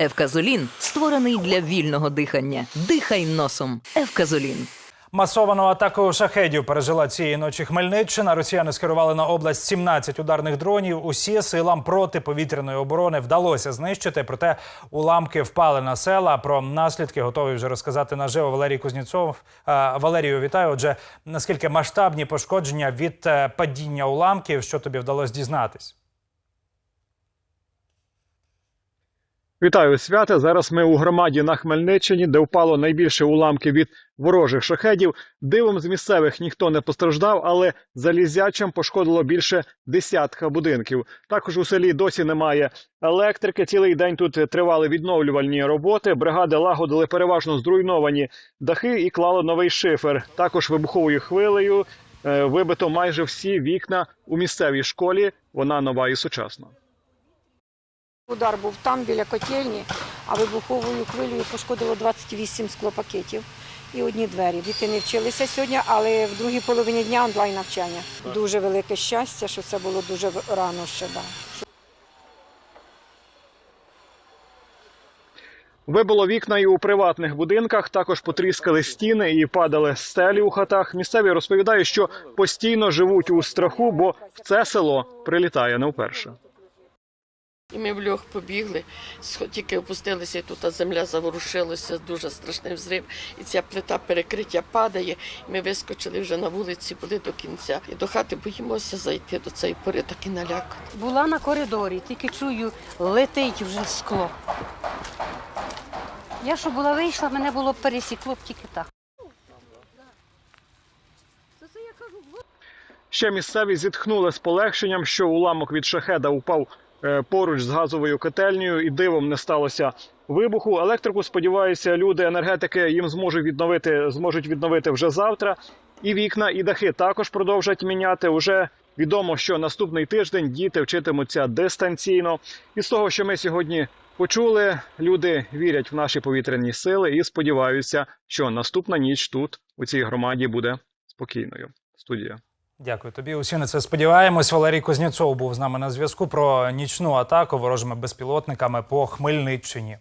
Евказолін створений для вільного дихання. Дихай носом. Евказолін. Масовану атаку шахедів пережила цієї ночі Хмельниччина. Росіяни скерували на область 17 ударних дронів. Усі силам протиповітряної оборони вдалося знищити. Проте уламки впали на села. Про наслідки готовий вже розказати наживо Валерій Кузнєцов. Е, Валерію, вітаю. Отже, наскільки масштабні пошкодження від е, падіння уламків, що тобі вдалося дізнатись? Вітаю свята. Зараз ми у громаді на Хмельниччині, де впало найбільше уламків від ворожих шахедів. Дивом з місцевих ніхто не постраждав, але залізячим пошкодило більше десятка будинків. Також у селі досі немає електрики. Цілий день тут тривали відновлювальні роботи. Бригади лагодили переважно зруйновані дахи і клали новий шифер. Також вибуховою хвилею е, вибито майже всі вікна у місцевій школі. Вона нова і сучасна. Удар був там, біля котельні, а вибуховою хвилею пошкодило 28 склопакетів і одні двері. Діти не вчилися сьогодні, але в другій половині дня онлайн навчання. Дуже велике щастя, що це було дуже рано ще. Да. Вибило вікна і у приватних будинках, також потріскали стіни і падали стелі у хатах. Місцеві розповідають, що постійно живуть у страху, бо в це село прилітає не вперше. І ми в льох побігли, тільки опустилися, і тут земля заворушилася, дуже страшний взрив. І ця плита перекриття падає. І ми вискочили вже на вулиці, були до кінця. І до хати боїмося зайти до цієї пори, так і налякати. Була на коридорі, тільки чую, летить вже скло. Я що була вийшла, мене було пересікло б тільки так. Ще місцеві зітхнули з полегшенням, що уламок від шахеда упав поруч з газовою котельнею, і дивом не сталося вибуху. Електрику, сподіваюся, люди енергетики їм зможуть відновити, зможуть відновити вже завтра. І вікна, і дахи також продовжать міняти. Уже відомо, що наступний тиждень діти вчитимуться дистанційно. І з того, що ми сьогодні почули, люди вірять в наші повітряні сили і сподіваються, що наступна ніч тут, у цій громаді, буде спокійною. Студія. Дякую тобі. Усі на це сподіваємось. Валерій Кузнєцов був з нами на зв'язку про нічну атаку ворожими безпілотниками по Хмельниччині.